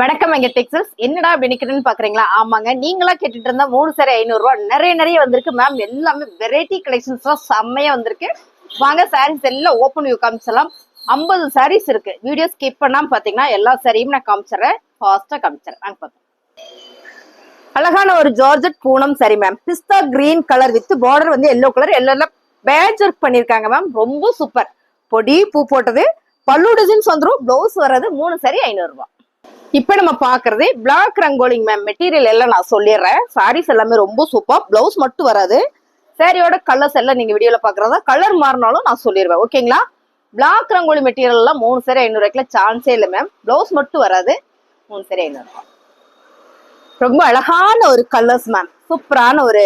வணக்கம் எங்க டெக்ஸஸ் என்னடா அப்படி நிக்கிறேன்னு பாக்குறீங்களா? ஆமாங்க நீங்களா கேட்டுட்டு இருந்தா மூணு சரி ஐநூறு ரூபா நிறைய நிறைய வந்திருக்கு மேம் எல்லாமே வெரைட்டி கலெக்ஷன்ஸ்லாம் செம்மையா வந்திருக்கு. வாங்க சாரீஸ் எல்லாம் ஓப்பன் வியூ காமிச்சலாம் ஐம்பது சாரீஸ் இருக்கு. வீடியோ ஸ்கிப் பண்ணாம பாத்தீங்கன்னா எல்லா சாரியும் நான் காமிச்சிடுறேன். ஃபாஸ்டா காமிச்சிடுறேன். வாங்க பார்த்தோம் அழகான ஒரு ஜார்ஜட் பூனம் சரி மேம் பிஸ்தா கிரீன் கலர் வித் பார்டர் வந்து எல்லோ கலர் எல்லாம் பேட்ச் ஒர்க் பண்ணிருக்காங்க மேம் ரொம்ப சூப்பர் பொடி பூ போட்டது. பல்லு டிசைன்ஸ் வந்துடும் பிளவுஸ் வர்றது மூணு சரி ஐநூறுரூவா இப்ப நம்ம பாக்குறது பிளாக் ரங்கோலிங் மேம் மெட்டீரியல் எல்லாம் நான் சொல்லிடுறேன். சாரீஸ் எல்லாமே ரொம்ப சூப்பர் பிளவுஸ் மட்டும் வராது. சாரியோட கலர்ஸ் எல்லாம் நீங்க வீடியோல பாக்குறதா கலர் மாறினாலும் நான் சொல்லிடுவேன். ஓகேங்களா பிளாக் ரங்கோலி மெட்டீரியல் எல்லாம் மூணு சரி ஐநூறு சான்ஸே இல்லை மேம் பிளவுஸ் மட்டும் வராது. மூணு சரி ஐநூறு ரொம்ப அழகான ஒரு கலர்ஸ் மேம் சூப்பரான ஒரு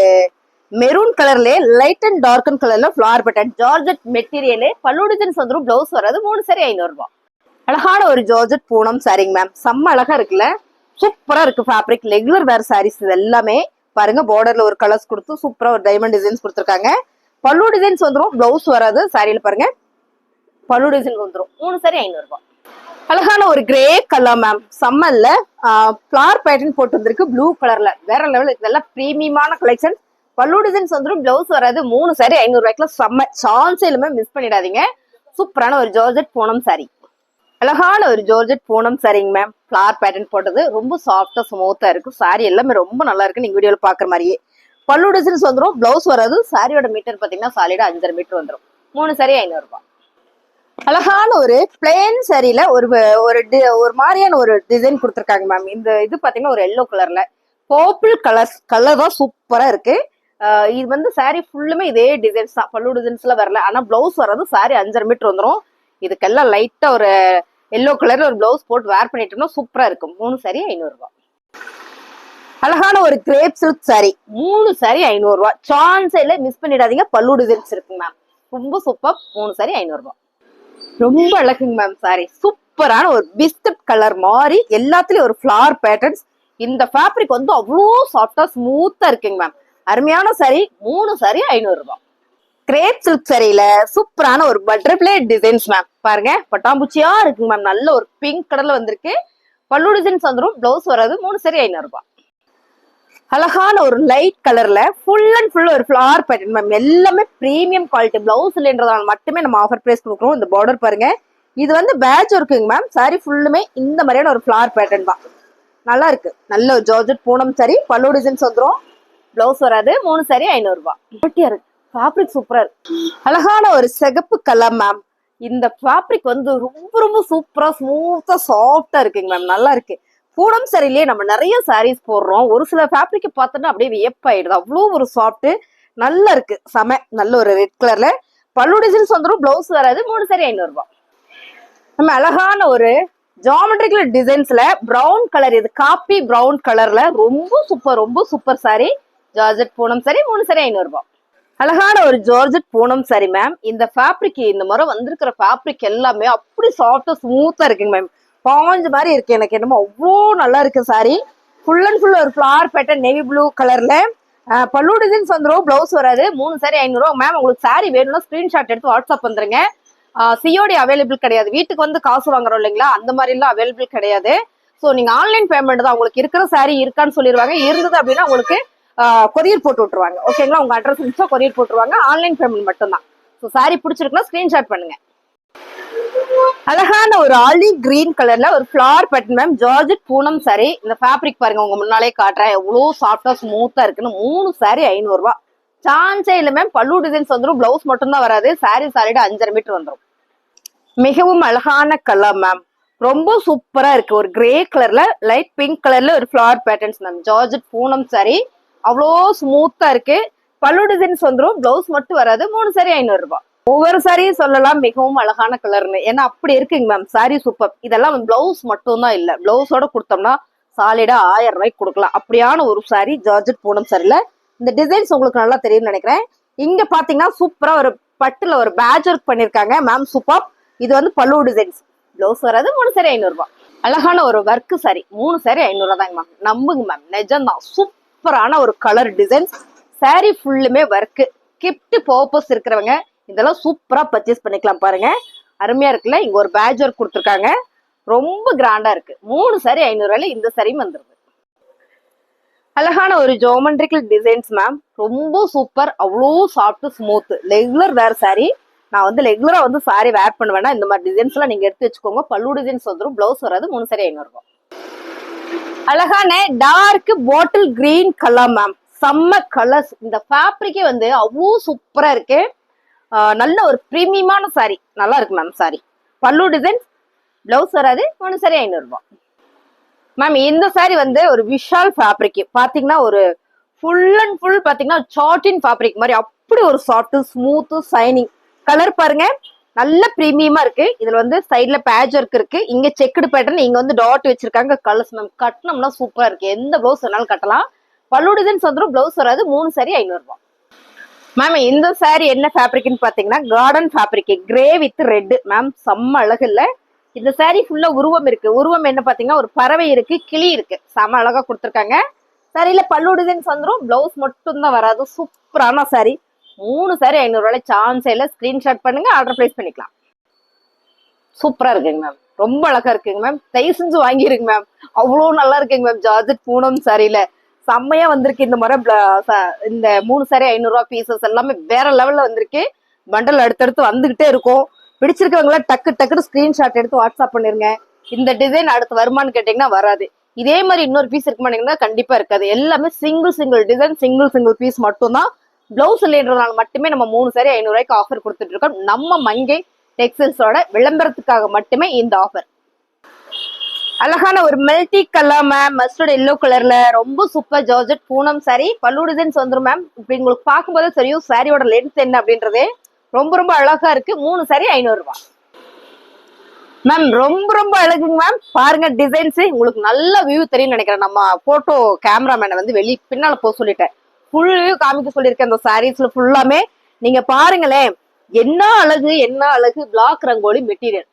மெரூன் கலர்லயே லைட் அண்ட் டார்க் கலர்ல ஃபிளார் பட்டன் ஜார்ஜெட் மெட்டீரியலே பல்லு டிசைன்ஸ் வந்துடும் பிளவுஸ் வராது மூணு சரி ஐநூறு ரூபாய். அழகான ஒரு ஜார்ஜெட் பூனம் சாரிங்க மேம் செம்ம அழகா இருக்குல்ல? சூப்பரா இருக்கு ஃபேப்ரிக் ரெகுலர் வேர் சாரீஸ் இது எல்லாமே. பாருங்க பார்டர்ல ஒரு கலர்ஸ் கொடுத்து சூப்பரா ஒரு டைமண்ட் டிசைன்ஸ் கொடுத்துருக்காங்க. பல்லு டிசைன்ஸ் வந்துடும் பிளவுஸ் வராது. சாரியில பாருங்க. பல்லு டிசைன் வந்துடும் மூணு சாரி ஐநூறு ரூபாய் அழகான ஒரு கிரே கலர் மேம் சம்மல்ல ஃபிளார் பேட்டர்ன் போட்டு வந்திருக்கு. ப்ளூ கலர்ல வேற லெவல் இதெல்லாம் ப்ரீமியமான கலெக்ஷன் பல்லு டிசைன்ஸ் வந்துடும் பிளவுஸ் வராது. மூணு சாரி ஐநூறு ரூபாய்க்குள்ள செம்ம சான்ஸ் இல்லாம மிஸ் பண்ணிடாதீங்க. சூப்பரான ஒரு ஜார்ஜெட் பூனம் சாரி அழகான ஒரு ஜோர்ஜெட் பூனம் சரிங்க மேம் ஃபிளார் பேட்டர்ன் போட்டது. ரொம்ப சாஃப்டா ஸ்மூத்தா இருக்கு. சாரி எல்லாமே ரொம்ப நல்லா இருக்கு. நீங்க வீடியோல பாக்குற மாதிரியே. பல்லு டிசைன்ஸ் வந்துடும் பிளவுஸ் வராது. சாரியோட மீட்டர் பாத்தீங்கன்னா சாலிடா அஞ்சரை மீட்டர் வந்துடும் மூணு சாரி ஐநூறு ரூபாய் அழகான ஒரு பிளேன் சரியில ஒரு ஒரு டி- ஒரு மாதிரியான ஒரு டிசைன் கொடுத்துருக்காங்க மேம் இந்த இது பாத்தீங்கன்னா ஒரு எல்லோ கலர்ல பர்பிள் கலர் கலர் தான் சூப்பரா இருக்கு. இது வந்து saree ஃபுல்லுமே இதே டிசைன்ஸ் தான். பல்லு டிசைன்ஸ்ல வரல. ஆனா பிளவுஸ் வர்றது saree அஞ்சரை மீட்டர் வந்துடும் இதுக்கெல்லாம் லைட்டா ஒரு எல்லோ கலர்ல ஒரு பிளவுஸ் போட்டு வேர் பண்ணிட்டோம்னா சூப்பரா இருக்கும். மூணு saree ஐநூறு ரூபாய். அழகான ஒரு கிரேப் சில்க் சாரி மூணு சாரி ஐநூறு ரூபாய். சான்ஸைல மிஸ் பண்ணிடாதீங்க. பல்லு டிசைன்ஸ் இருக்குங்க மேம் ரொம்ப சூப்பர் மூணு சாரி ஐநூறு ரூபாய். ரொம்ப அழகுங்க மேம் சாரி சூப்பரான ஒரு பிஸ்கட் கலர் மாதிரி எல்லாத்துலயும் ஒரு ஃபிளார் பேட்டர்ன்ஸ் இந்த ஃபேப்ரிக் வந்து அவ்வளோ சாஃப்டா ஸ்மூத்தா இருக்குங்க மேம் அருமையான சாரி மூணு சாரி ஐநூறு ரூபாய். கிரேப் சில்க் சரியில சூப்பரான ஒரு பட்டர்ஃபிளை டிசைன்ஸ் மேம் பாருங்க பட்டாம்பூச்சியா இருக்குங்க மேம் நல்ல ஒரு பிங்க் கலர்ல வந்திருக்கு. பல்லு டிசைன்ஸ் வந்துடும் பிளவுஸ் வராது மூணு சரி ஐநூறு ரூபாய் அழகான ஒரு லைட் கலர்ல ஃபுல் அண்ட் ஃபுல் ஒரு ஃபிளார் பேட்டர்ன் மேம் எல்லாமே ப்ரீமியம் குவாலிட்டி பிளவுஸ் இல்லைன்றதால மட்டுமே நம்ம ஆஃபர் பிரைஸ் கொடுக்குறோம். இந்த பார்டர் பாருங்க. இது வந்து பேட்ச் ஒர்க்குங்க மேம் சாரி ஃபுல்லுமே இந்த மாதிரியான ஒரு ஃபிளார் பேட்டர்ன் தான். நல்லா இருக்கு. நல்ல ஒரு ஜார்ஜெட் பூனம் சாரி பல்லு டிசைன்ஸ் வந்துடும் பிளவுஸ் வராது மூணு சாரி ஐநூறு ரூபாய் குட்டியா இருக்கு. ஃபேப்ரிக் சூப்பரா இருக்கு. அழகான ஒரு சிகப்பு கலர் மேம் இந்த ஃபேப்ரிக் வந்து ரொம்ப ரொம்ப சூப்பரா ஸ்மூத்தா சாஃப்டா இருக்குங்க மேம் நல்லா இருக்கு. பூனம் சரியிலேயே நம்ம நிறைய சாரீஸ் போடுறோம். ஒரு சில ஃபேப்ரிக் பார்த்தோன்னா அப்படியே வியப்பாயிடுது. அவ்வளோ ஒரு சாஃப்ட்டு நல்லா இருக்கு. செம. நல்ல ஒரு ரெட் கலர்ல பல்லு டிசைன்ஸ் வந்துடும் பிளவுஸ் வராது. மூணு சாரி ஐநூறுரூவா நம்ம அழகான ஒரு ஜாமெட்ரிக்கல் டிசைன்ஸ்ல ப்ரௌன் கலர் இது காப்பி ப்ரௌன் கலர்ல ரொம்ப சூப்பர் ரொம்ப super saree georgette Poonam saree மூணு சாரி ஐநூறுரூவா அழகான ஒரு ஜார்ஜட் பூனம் சரி மேம் இந்த ஃபேப்ரிக் இந்த முறை வந்திருக்கிற ஃபேப்ரிக் எல்லாமே அப்படி சாஃப்டா ஸ்மூத்தா இருக்குங்க மேம் பாஞ்சு மாதிரி இருக்கு எனக்கு. என்னமோ அவ்வளோ நல்லா இருக்கு சாரி ஃபுல் அண்ட் ஃபுல் ஒரு ஃபிளார் பேட்டர்ன் நேவி ப்ளூ கலர்ல பல்லு டிசைன்ஸ் வந்துடும் ப்ளவுஸ் வராது. மூணு சாரி ஐநூறுவா. மேம் உங்களுக்கு சாரி வேணும்னா ஸ்கிரீன்ஷாட் எடுத்து வாட்ஸ்அப் வந்துருங்க. சிஓடி அவைலபிள் கிடையாது. வீட்டுக்கு வந்து காசு வாங்குறோம் இல்லைங்களா? அந்த மாதிரி எல்லாம் அவைலபிள் கிடையாது. ஸோ நீங்க ஆன்லைன் பேமெண்ட் தான். உங்களுக்கு இருக்கிற சாரி இருக்கான்னு சொல்லிடுவாங்க இருந்தது அப்படின்னா உங்களுக்கு கொரியர் போட்டு விட்டுருவாங்க. ஓகேங்களா உங்க அட்ரஸ் இருந்துச்சா கொரியர் போட்டுருவாங்க. ஆன்லைன் பேமெண்ட் மட்டும்தான். ஸோ சாரி பிடிச்சிருக்குன்னா ஸ்கிரீன்ஷாட் பண்ணுங்க. அழகான ஒரு ஆலிவ் கிரீன் கலர்ல ஒரு floral button ma'am georgette Poonam saree இந்த ஃபேப்ரிக் பாருங்க உங்க முன்னாலே காட்டுறேன். எவ்வளோ சாஃப்டா ஸ்மூத்தா இருக்குன்னு. மூணு சாரி ஐநூறுரூவா சான்ஸே இல்லை மேம் பல்லு டிசைன்ஸ் வந்துடும் பிளவுஸ் மட்டும்தான் வராது. சாரி சாரிட அஞ்சரை மீட்டர் வந்துடும் மிகவும் அழகான கலர் மேம் ரொம்ப சூப்பரா இருக்கு. ஒரு கிரே கலர்ல லைட் பிங்க் கலர்ல ஒரு flower patterns ma'am georgette Poonam saree அவ்வளோ ஸ்மூத்தா இருக்கு. பல்லு டிசைன்ஸ் வந்துடும் பிளவுஸ் மட்டும் வராது. மூணு சாரி ஐநூறு ரூபாய். ஒவ்வொரு சாரியும் சொல்லலாம். மிகவும் அழகான கலர்னு ஏன்னா அப்படி இருக்குங்க மேம் சாரி சூப்பர் இதெல்லாம் பிளவுஸ் மட்டும் தான் இல்ல. பிளவுஸோட கொடுத்தோம்னா சாலிடா ஆயிரம் ரூபாய்க்கு கொடுக்கலாம். அப்படியான ஒரு சாரி ஜார்ஜெட் பூனம் சாரில இந்த டிசைன்ஸ் உங்களுக்கு நல்லா தெரியும்னு நினைக்கிறேன். இங்க பாத்தீங்கன்னா சூப்பரா ஒரு பட்டுல ஒரு பேட்ச் ஒர்க் பண்ணிருக்காங்க. மேம் சூப்பர் இது வந்து பல்லு டிசைன்ஸ் பிளவுஸ் வராது. மூணு சாரி ஐநூறு ரூபாய். அழகான ஒரு ஒர்க் சாரி மூணு சாரி ஐநூறுரூவா தாங்க மேம் நம்புங்க மேம் நிஜம்தான். சூப்பர் சூப்பரான ஒரு கலர் டிசைன்ஸ் சாரி ஃபுல்லுமே ஒர்க்கு கிஃப்ட் பர்பஸ் இருக்கிறவங்க இதெல்லாம் சூப்பரா பர்ச்சேஸ் பண்ணிக்கலாம் பாருங்க. அருமையா இருக்குல்ல? இங்க ஒரு பேட்ச் ஒர்க் கொடுத்துருக்காங்க. ரொம்ப கிராண்டா இருக்கு. மூணு சாரி ஐநூறு இந்த சாரியும் வந்துருது. அழகான ஒரு ஜோமெண்ட்ரிக்கல் டிசைன்ஸ் மேம் ரொம்ப சூப்பர் அவ்வளோ soft smooth regular wear saree நான் வந்து ரெகுலராக வந்து சாரி வேர் பண்ணுவேன்னா இந்த மாதிரி டிசைன்ஸ்லாம் நீங்கள் நீங்க எடுத்து வச்சுக்கோங்க. பல்லு டிசைன்ஸ் வந்துடும் ப்ளவுஸ் வராது மூணு சாரி ஐநூறுவா. அழகான dark bottle green colour ma'am செம்ம கலர்ஸ் இந்த ஃபேப்ரிக்கே வந்து அவ்வளோ சூப்பரா இருக்கு. நல்ல ஒரு ப்ரீமியமான சாரி நல்லா இருக்கு மேம் சாரி பல்லு டிசைன் பிளவுஸ் வராது ஒன்று சாரி ஐநூறுரூவா மேம் இந்த சாரி வந்து ஒரு விஷால் ஃபேப்ரிக் பார்த்தீங்கன்னா ஒரு ஃபுல் அண்ட் ஃபுல் பார்த்தீங்கன்னா சாட்டின் ஃபேப்ரிக் மாதிரி. அப்படி ஒரு சாஃப்ட்டு ஸ்மூத்து சைனிங் கலர் பாருங்க. நல்ல பிரீமியமா இருக்கு. இதுல வந்து சைட்ல பேஜ் ஒர்க் இருக்கு. இங்க செக்குடு பேட்டர்ன் இங்க வந்து டாட் வச்சிருக்காங்க. கலர்ஸ் மேம் கட்டினோம்னா சூப்பரா இருக்கு. எந்த பிளவுஸ் வேணாலும் கட்டலாம். பல்லு டிசைன்ஸ் வந்துடும் பிளவுஸ் வராது. மூணு சாரி ஐநூறு ரூபாய் மேம் இந்த சாரி என்ன ஃபேப்ரிக்னு பாத்தீங்கன்னா garden fabric grey with red ma'am செம்ம அழகு இல்ல. இந்த சாரி ஃபுல்லா உருவம் இருக்கு. உருவம் என்ன பாத்தீங்கன்னா ஒரு பறவை இருக்கு. கிளி இருக்கு. செம்ம அழகா கொடுத்துருக்காங்க. சாரியில பல்லு டிசைன்ஸ் வந்துடும் பிளவுஸ் மட்டும் தான் வராது சூப்பரான சாரி மூணு சாரி ஐநூறு சான்ஸ் சான்ஸே இல்ல ஸ்கிரீன்ஷாட் பண்ணுங்கள் ஆர்டர் ப்ளேஸ் பண்ணிக்கலாம். சூப்பராக இருக்குங்க மேம் ரொம்ப அழகாக இருக்குங்க மேம் தயவு செஞ்சு வாங்கிருங்க மேம் அவ்வளோ நல்லா இருக்குங்க மேம் ஜார்ஜட் பூனம் சாரியில் செம்மையா வந்திருக்கு இந்த முறை இந்த மூணு சாரி ஐநூறுரூவா பீசஸ் எல்லாமே வேற லெவலில் வந்திருக்கு. பண்டல் அடுத்தடுத்து வந்துகிட்டே இருக்கும். பிடிச்சிருக்கவங்கள டக்கு டக்குன்னு ஸ்க்ரீன்ஷாட் எடுத்து வாட்ஸ்அப் பண்ணிருங்க. இந்த டிசைன் அடுத்து வருமான்னு கேட்டிங்கன்னா வராது. இதே மாதிரி இன்னொரு பீஸ் இருக்குமானீங்கன்னா கண்டிப்பாக இருக்காது. எல்லாமே single single design single single piece மட்டும்தான் பிளவுஸ் இல்லைன்றதுனால மட்டுமே நம்ம மூணு சாரி ஐநூறு ரூபாய்க்கு ஆஃபர் கொடுத்துட்டு இருக்கோம் நம்ம மங்கை டெக்ஸ்டைல்ஸோட விளம்பரத்துக்காக மட்டுமே இந்த ஆஃபர் அழகான ஒரு multi colour ma'am mustard yellow கலர்ல ரொம்ப சூப்பர் ஜார்ஜெட் பூனம் சாரி பல்லு டிசைன்ஸ் வந்துரும் மேம் இப்படி உங்களுக்கு பார்க்கும்போது தெரியும் சாரியோட லென்த் என்ன அப்படின்றதே. ரொம்ப ரொம்ப அழகா இருக்கு. மூணு சாரி ஐநூறு ரூபாய். மேம் ரொம்ப ரொம்ப அழகுங்க மேம் பாருங்க டிசைன்ஸ் உங்களுக்கு நல்ல வியூ தெரியும் நினைக்கிறேன். நம்ம போட்டோ கேமராமேனை வந்து வெளியே பின்னால போக சொல்லிட்டேன். ஃபுல்லையும் காமிக்க சொல்லியிருக்கேன் அந்த சாரீஸ்ல ஃபுல்லாமே நீங்க பாருங்களேன் என்ன அழகு என்ன அழகு பிளாக் ரங்கோலி மெட்டீரியல்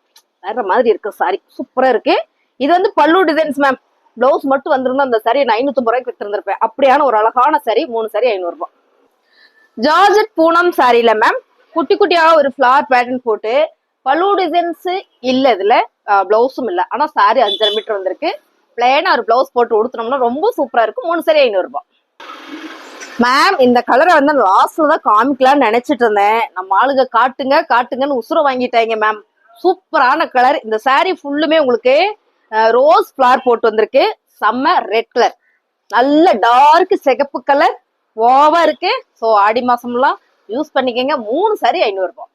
வேற மாதிரி இருக்கு சாரி சூப்பரா இருக்கு. இது வந்து பல்லு டிசைன்ஸ் மேம் பிளவுஸ் மட்டும் வந்திருந்தா அந்த சாரி நான் ஐநூத்தி ரூபாய்க்கு வித்திருந்திருப்பேன். அப்படியான ஒரு அழகான சாரி மூணு சாரி ஐநூறு ரூபாய் ஜார்ஜட் பூனம் சாரில மேம் குட்டி குட்டியா ஒரு ஃபிளார் பேட்டர்ன் போட்டு பல்லு டிசைன்ஸ் இல்ல இதுல பிளவுஸும் இல்ல. ஆனா சாரி அஞ்சரை மீட்டர் வந்திருக்கு. பிளேனா ஒரு பிளவுஸ் போட்டு உடுத்தினோம்னா ரொம்ப சூப்பரா இருக்கும் மூணு சாரி ஐநூறு ரூபாய் மேம் இந்த கலரை வந்து லாஸ்ட்ல தான் காமிக்கலாம்னு நினைச்சிட்டு இருந்தேன். நம்ம ஆளுங்க காட்டுங்க காட்டுங்கன்னு உசுர வாங்கிட்டாங்க மேம் சூப்பரான கலர் இந்த saree ஃபுல்லுமே உங்களுக்கு ரோஸ் ஃபிளார் போட்டு வந்திருக்கு. செம்ம ரெட் கலர் நல்ல டார்க் சிகப்பு கலர் ஓவா இருக்கு. ஸோ ஆடி மாசம்லாம் யூஸ் பண்ணிக்கங்க. மூணு சாரி ஐநூறு ரூபாய்.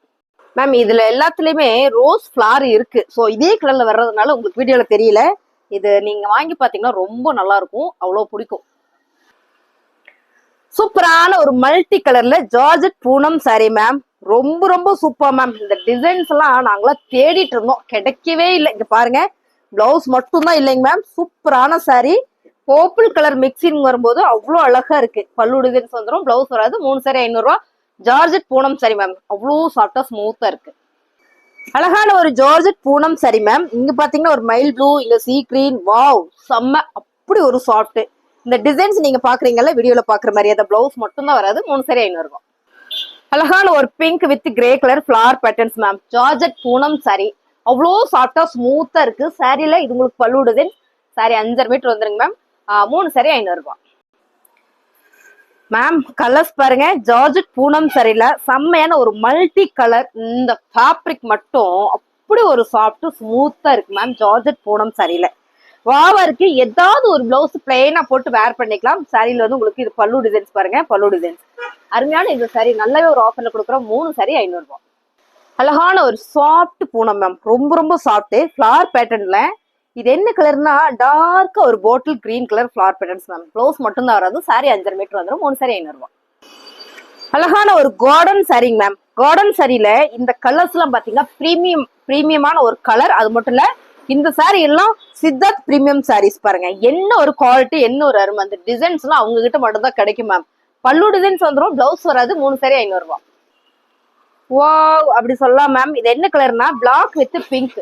மேம் இதுல எல்லாத்துலயுமே ரோஸ் ஃபிளார் இருக்கு. ஸோ இதே கலர்ல வர்றதுனால உங்களுக்கு வீடியோல தெரியல. இது நீங்க வாங்கி பாத்தீங்கன்னா ரொம்ப நல்லா இருக்கும். அவ்வளோ பிடிக்கும். சூப்பரான ஒரு மல்டி கலர்ல ஜார்ஜட் பூனம் சாரி மேம் ரொம்ப ரொம்ப சூப்பர் மேம் இந்த டிசைன்ஸ் எல்லாம் நாங்களாம் தேடிட்டு இருந்தோம். கிடைக்கவே இல்லை. இங்க பாருங்க. பிளவுஸ் மட்டும்தான் இல்லைங்க மேம் சூப்பரான சாரி பர்பிள் கலர் மிக்சிங் வரும்போது அவ்வளோ அழகா இருக்கு. பல்லு டிசைன்ஸ் வந்துடும் பிளவுஸ் வராது. மூணு சாரி ஐநூறுரூவா ஜார்ஜட் பூனம் சரி மேம் அவ்வளோ சாஃப்டா ஸ்மூத்தா இருக்கு. அழகான ஒரு ஜார்ஜட் பூனம் சரி மேம் இங்க பாத்தீங்கன்னா ஒரு மைல் ப்ளூ இங்க சீ கிரீன் வாவ் செம்ம. அப்படி ஒரு சாஃப்ட் இந்த டிசைன்ஸ் நீங்க பாக்குறீங்கல்ல வீடியோல பாக்குற மாதிரி அந்த பிளவுஸ் மட்டும் தான் வராது மூணு சரி ஐநூறு ரூபாய் அழகான ஒரு pink with grey colour floral patterns ma'am georgette Poonam sari அவ்வளோ சாஃப்டா ஸ்மூத்தா இருக்கு. சாரில இது உங்களுக்கு பல்லு டிசைன் சாரி அஞ்சரை மீட்டர் வந்துருங்க மேம் மூணு saree ஐநூறு ரூபாய் மேம் கலர்ஸ் பாருங்க. ஜார்ஜட் பூனம் சரியில செம்மையான ஒரு மல்டி கலர் இந்த ஃபேப்ரிக் மட்டும் அப்படி ஒரு சாஃப்ட் ஸ்மூத்தா இருக்கு மேம் ஜார்ஜட் பூனம் சரியில வாவா ஏதாவது ஒரு பிளவுஸ் பிளெயினா போட்டு வேர் பண்ணிக்கலாம். சாரியில வந்து உங்களுக்கு இது பல்லு டிசைன்ஸ் பாருங்க பல்லு டிசைன்ஸ் அருமையான இந்த சாரி நல்லாவே ஒரு ஆஃபர்ல கொடுக்குறோம் மூணு சாரி ஐநூறுபா. அழகான ஒரு சாஃப்ட் பூனம் மேம் ரொம்ப ரொம்ப சாஃப்ட் ஃபிளார் பேட்டர்ன்ல இது என்ன கலர்னா டார்க்கா ஒரு bottle green colour floral patterns ma'am blouse மட்டும் தான் வராது சாரி அஞ்சரை மீட்டர் வந்துடும் மூணு சாரி ஐநூறு அழகான ஒரு கார்டன் சாரிங்க மேம் கார்டன் சாரியில இந்த கலர்ஸ் எல்லாம் பாத்தீங்கன்னா பிரீமியம் பிரீமியமான ஒரு கலர் அது மட்டும் இல்ல இந்த சாரீ எல்லாம் சித்தார்த் பிரீமியம் சாரீஸ் பாருங்க. என்ன ஒரு குவாலிட்டி என்ன ஒரு அருமை. அந்த டிசைன்ஸ் எல்லாம் அவங்க கிட்ட மட்டும் தான் கிடைக்கும் மேம் பல்லு டிசைன்ஸ் வந்துடும் பிளவுஸ் வராது மூணு சாரி ஐநூறு ரூபாய் வாவ் அப்படி சொல்லலாம் மேம் இது என்ன கலர்னா black with pink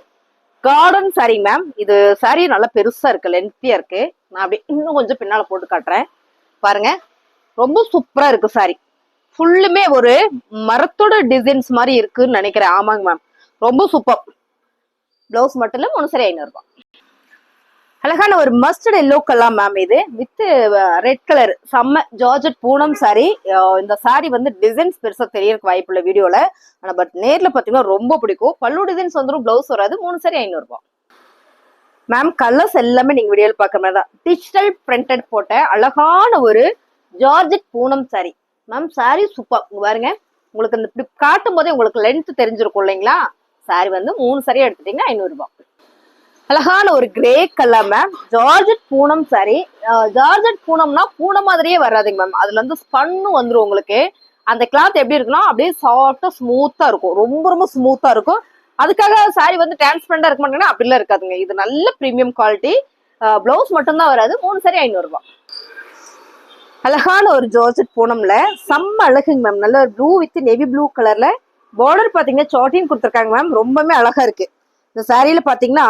garden saree ma'am இது சாரி நல்லா பெருசா இருக்கு லென்த்தியா இருக்கு. நான் அப்படியே இன்னும் கொஞ்சம் பின்னால போட்டு காட்டுறேன். பாருங்க. ரொம்ப சூப்பரா இருக்கு சாரி ஃபுல்லுமே ஒரு மரத்தோட டிசைன்ஸ் மாதிரி இருக்குன்னு நினைக்கிறேன். ஆமாங்க மேம் ரொம்ப சூப்பர் பிளவுஸ் மட்டும் இல்ல மூணு சரி ஐநூறு ரூபாய். அழகான ஒரு மஸ்டர்ட் எல்லோ கலர் மேம் இது. வித் ரெட் கலர் செம்ம ஜார்ஜட் பூனம் சாரி இந்த சாரி வந்து டிசைன்ஸ் பெருசாக தெரியறதுக்கு வாய்ப்பு இல்லை வீடியோவில் ஆனால் பட் நேரில் பார்த்தீங்கன்னா ரொம்ப பிடிக்கும். பல்லு டிசைன்ஸ் வந்துடும் பிளவுஸ் வராது மூணு சாரி ஐநூறுபா மேம் கலர்ஸ் எல்லாமே நீங்கள் வீடியோவில் பாக்குற மாதிரி தான். டிஜிட்டல் பிரிண்டட் போட்ட அழகான ஒரு georgette Poonam saree ma'am saree super பாருங்க. உங்களுக்கு இந்த இப்படி காட்டும் போதே உங்களுக்கு லென்த் தெரிஞ்சிருக்கும் இல்லைங்களா? சாரி வந்து மூணு சரியா எடுத்துட்டீங்கன்னா ஐநூறுரூபா அழகான ஒரு grey colour ma'am georgette Poonam saree georgette பூனம்னா Poonam மாதிரியே வராதுங்க மேம் அதுல வந்து ஸ்பன்னு வந்துடும் உங்களுக்கு. அந்த கிளாத் எப்படி இருக்குன்னா அப்படியே சாஃப்டா ஸ்மூத்தா இருக்கும். ரொம்ப ரொம்ப ஸ்மூத்தா இருக்கும். அதுக்காக சாரி வந்து டிரான்ஸ்பரண்டா இருக்க மாட்டேங்கன்னா அப்படிலாம் இருக்காதுங்க. இது நல்ல ப்ரீமியம் குவாலிட்டி பிளவுஸ் மட்டும்தான் வராது. மூணு சாரி ஐநூறு அழகான ஒரு ஜார்ஜட் பூனம்ல செம்ம அழகுங்க மேம் நல்ல ப்ளூ வித் நெவி ப்ளூ கலர்ல பார்டர் பாத்தீங்கன்னா சாட்டின் கொடுத்துருக்காங்க மேம் ரொம்பவே அழகா இருக்கு. இந்த சாரியில் பாத்தீங்கன்னா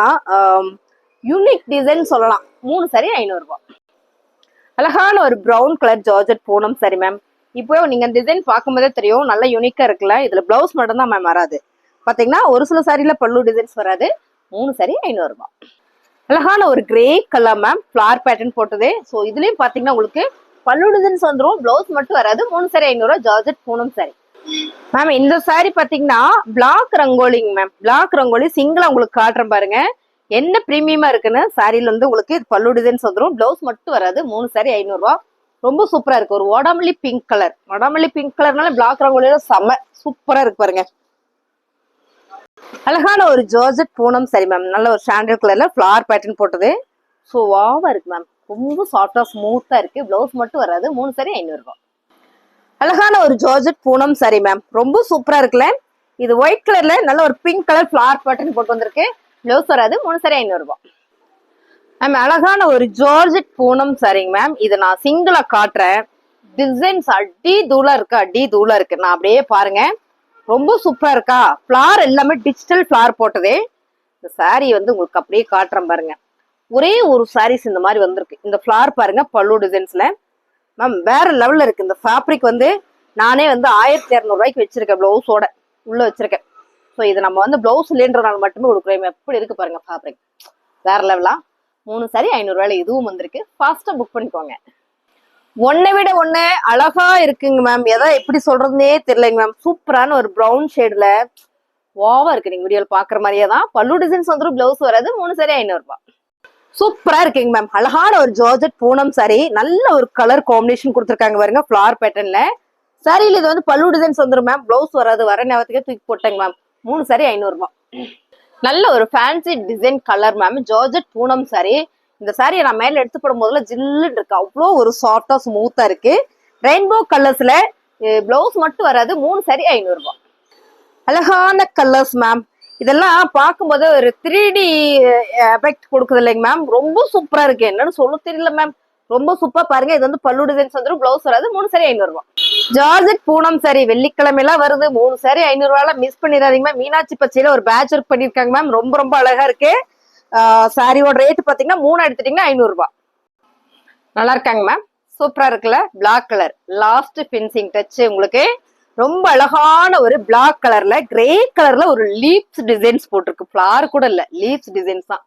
யூனிக் டிசைன் சொல்லலாம். மூணு சாரி ஐநூறுரூவா அழகான ஒரு brown colour georgette Poonam saree ma'am இப்போ நீங்க டிசைன் பார்க்கும்போதே தெரியும். நல்லா யூனிக்காக இருக்குல்ல. இதுல ப்ளவுஸ் மட்டும்தான் மேம் வராது. பார்த்தீங்கன்னா ஒரு சில சாரியில் பல்லு டிசைன்ஸ் வராது. மூணு சாரி ஐநூறுரூவா அழகான ஒரு grey colour ma'am floral pattern போட்டது. ஸோ இதுலேயும் பார்த்தீங்கன்னா உங்களுக்கு பல்லு டிசைன்ஸ் வந்துரும். ப்ளவுஸ் மட்டும் வராது. மூணு சாரி ஐநூறுரூவா ஜார்ஜட் பூனம் சாரி மேம் இந்த சாரி பாத்தீங்கன்னா பிளாக் ரங்கோலிங்க மேம் பிளாக் ரங்கோலி சிங்கிளா உங்களுக்கு காட்டுறேன் பாருங்க. என்ன பிரீமியமா இருக்குன்னு சாரில வந்து உங்களுக்கு பல்லு டிசைன்ஸ் வந்துடும் பிளவுஸ் மட்டும் வராது. மூணு சாரி ஐநூறுரூவா ரொம்ப சூப்பரா இருக்கு. ஒரு ஓடாமல்லி பிங்க் கலர் ஓடாமல்லி பிங்க் கலர்னால பிளாக் ரங்கோலியில செம்ம சூப்பரா இருக்கு பாருங்க. அழகான ஒரு ஜோர்ஜட் பூனம் சரி மேம் நல்ல ஒரு சாண்டல் கலர்ல ஃபிளார் பேட்டர்ன் போட்டது. ஸோ வாவா இருக்கு மேம் ரொம்ப சாஃப்டா ஸ்மூத்தா இருக்கு. பிளவுஸ் மட்டும் வராது. மூணு சாரி ஐநூறுரூவா அழகான ஒரு ஜார்ஜட் பூனம் சரி மேம் ரொம்ப சூப்பரா இருக்குல்ல? இது ஒயிட் கலர்ல நல்ல ஒரு பிங்க் கலர் ஃபிளார் பேட்டர்ன் போட்டு வந்திருக்கு. பிளவுஸ் வராது மூணு சரி ஐநூறு ரூபாய். மேம் அழகான ஒரு ஜார்ஜட் பூனம் சரிங்க மேம் இதை நான் சிங்கிளா காட்டுறேன். டிசைன்ஸ் அடி தூளா இருக்கு அடி தூளா இருக்கு. நான் அப்படியே பாருங்க. ரொம்ப சூப்பரா இருக்கா? ஃபிளார் எல்லாமே டிஜிட்டல் ஃபிளார் போட்டதே. இந்த saree வந்து உங்களுக்கு அப்படியே காட்டுறேன் பாருங்க. ஒரே ஒரு சாரீஸ் இந்த மாதிரி வந்திருக்கு. இந்த ஃபிளார் பாருங்க பல்லு டிசைன்ஸ்ல மேம் வேற லெவல்ல இருக்கு. இந்த ஃபேப்ரிக் வந்து நானே வந்து ஆயிரத்தி இரநூறுவாய்க்கு வச்சிருக்கேன் பிளவுஸோட உள்ள வச்சிருக்கேன். ஸோ இது நம்ம வந்து பிளவுஸ் இல்லைன்றனால மட்டுமே கொடுக்குறோம். எப்படி இருக்கு பாருங்க ஃபேப்ரிக் வேற லெவலா மூணு சாரி ஐநூறுரூவாயில இதுவும் வந்திருக்கு. ஃபாஸ்டா புக் பண்ணிக்கோங்க. ஒன்னை விட ஒண்ணு அழகா இருக்குங்க மேம் எதை எப்படி சொல்றதுன்னே தெரியலங்க மேம் சூப்பரான ஒரு ப்ரௌன் ஷேட்ல ஓவா இருக்கு. நீங்க வீடியோல பாக்குற மாதிரியே தான். பல்லு டிசைன்ஸ் வந்துடும் பிளவுஸ் வராது. மூணு சாரி ஐநூறு சூப்பரா இருக்குங்க மேம் அழகான ஒரு ஜார்ஜட் பூனம் சாரி நல்ல ஒரு கலர் காம்பினேஷன் கொடுத்துருக்காங்க பாருங்க ஃபிளார் பேட்டர்ன்ல சாரியில இது வந்து பல்லு டிசைன்ஸ் வந்துடும் மேம் பிளவுஸ் வராது வர நேரத்துக்கே தூக்கி போட்டேங்க மேம் மூணு சாரி ஐநூறு ரூபாய் நல்ல ஒரு fancy design colour ma'am georgette Poonam saree இந்த சாரியை நான் மேல எடுத்து போடும் போதுல ஜில்லுன்னு இருக்கு. அவ்வளோ ஒரு சாஃப்டா ஸ்மூத்தா இருக்கு. ரெயின்போ கலர்ஸ்ல பிளவுஸ் மட்டும் வராது மூணு சாரி ஐநூறு ரூபாய் அழகான கலர்ஸ் மேம் இதெல்லாம் பார்க்கும்போது ஒரு த்ரீ டி எஃபெக்ட் கொடுக்குது இல்லைங்க மேம் ரொம்ப சூப்பரா இருக்கு. என்னன்னு சொல்ல தெரியல மேம் ரொம்ப சூப்பரா பாருங்க. இது வந்து பல்லு டிசைன்ஸ் வந்துடும் பிளவுஸ் வராது. மூணு சரி ஐநூறு ரூபா. ஜார்ஜெட் பூனம் சரி வெள்ளிக்கிழமையெல்லாம் வருது. மூணு சரி ஐநூறு ரூபாய் மிஸ் பண்ணிடாதீங்க மேம் மீனாட்சி பச்சையில ஒரு பேட்ச் ஒர்க் பண்ணிருக்காங்க மேம் ரொம்ப ரொம்ப அழகா இருக்கு. சாரியோட ரேட் பாத்தீங்கன்னா மூணு எடுத்துட்டீங்கன்னா ஐநூறு ரூபாய் நல்லா இருக்காங்க மேம் சூப்பரா இருக்குல்ல? Black colour last finishing touch உங்களுக்கு ரொம்ப அழகான ஒரு பிளாக் கலர்ல கிரே கலர்ல ஒரு லீப்ஸ் டிசைன்ஸ் போட்டிருக்கு. ஃபிளார் கூட இல்ல லீப்ஸ் டிசைன்ஸ் தான்.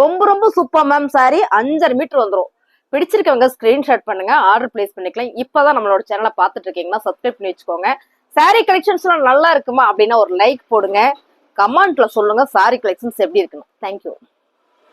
ரொம்ப ரொம்ப சூப்பர் மேம் சாரி அஞ்சரை மீட்டர் வந்துடும் பிடிச்சிருக்கவங்க ஸ்கிரீன்ஷாட் பண்ணுங்க ஆர்டர் பிளேஸ் பண்ணிக்கலாம். இப்பதான் நம்மளோட சேனலை பார்த்துட்டு இருக்கீங்கன்னா சப்ஸ்கிரைப் பண்ணி வச்சுக்கோங்க. சாரி கலெக்ஷன்ஸ்லாம் நல்லா இருக்குமா? அப்படின்னா ஒரு லைக் போடுங்க. கமெண்ட்ல சொல்லுங்க சாரி கலெக்ஷன்ஸ் எப்படி இருக்குன்னு. தேங்க்யூ